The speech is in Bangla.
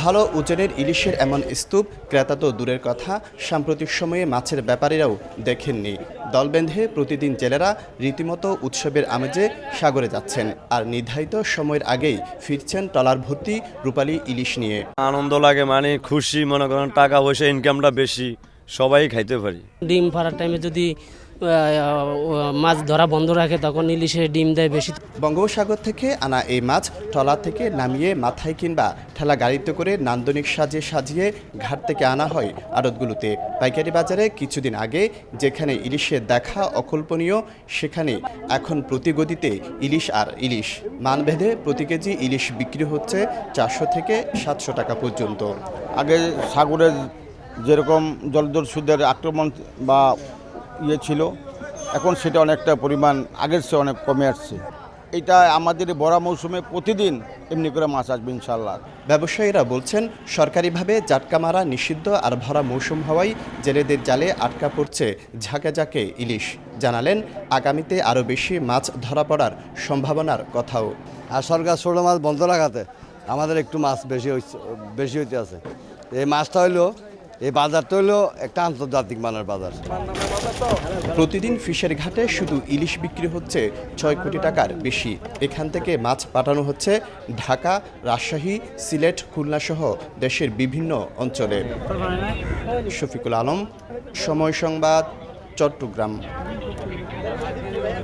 ভালো ওজনের ইলিশের এমন স্তূপ ক্রেতা তো দূরের কথা সাম্প্রতিক সময়ে মাছের ব্যাপারীরাও দেখেননি। দল বেঁধে প্রতিদিন জেলেরা রীতিমতো উৎসবের আমেজে সাগরে যাচ্ছেন আর নির্ধারিত সময়ের আগেই ফিরছেন ট্রলার ভর্তি রূপালী ইলিশ নিয়ে। আনন্দ লাগে মানে খুশি মনে করেন টাকা পয়সা ইনকামটা বেশি সবাই খাইতে পারি। ডিম ফাড়ার টাইমে যদি মাছ ধরা বন্ধ রাখে তখন ইলিশে ডিম দেয় বেশি। বঙ্গোপসাগর থেকে আনা এই মাছ ট্রলার থেকে নামিয়ে মাথায় কিংবা ঠেলা গাড়িতে করে নান্দনিক সাজে সাজিয়ে ঘাট থেকে আনা হয় আড়তগুলোতে। পাইকারি বাজারে কিছুদিন আগে যেখানে ইলিশের দেখা অকল্পনীয় সেখানে এখন প্রতিগতিতে ইলিশ আর ইলিশ। মানভেদে প্রতি কেজি ইলিশ বিক্রি হচ্ছে চারশো থেকে সাতশো টাকা পর্যন্ত। আগে সাগরের যেরকম জলদস্যুদের আক্রমণ বা ইয়ে ছিল। এখন সেটা অনেকটা পরিমাণ আগের চেয়ে অনেক কমে আসছে। এটা আমাদের বড়া মৌসুমে প্রতিদিন এমনি করে মাছ আসবে ইনশাল্লাহ ব্যবসায়ীরা বলছেন সরকারিভাবে জাটকা মারা নিষিদ্ধ আর ভরা মৌসুম হওয়ায় জেলেদের জালে আটকা পড়ছে ঝাঁকে ঝাঁকে ইলিশ। জানালেন আগামীতে আরও বেশি মাছ ধরা পড়ার সম্ভাবনার কথাও। আর সরকার ছোটো মাছ বন্ধ রাখাতে আমাদের একটু মাছ বেশি হইছে বেশি হইতে আছে। এই মাছটা হইল এই বাজারটা হলো একটা আন্তর্জাতিক মানের বাজার। প্রতিদিন ফিশের ঘাটে শুধু ইলিশ বিক্রি হচ্ছে ছয় কোটি টাকার বেশি। এখান থেকে মাছ পাঠানো হচ্ছে ঢাকা, রাজশাহী, সিলেট, খুলনা সহ দেশের বিভিন্ন অঞ্চলে। শফিকুল আলম, সময় সংবাদ, চট্টগ্রাম।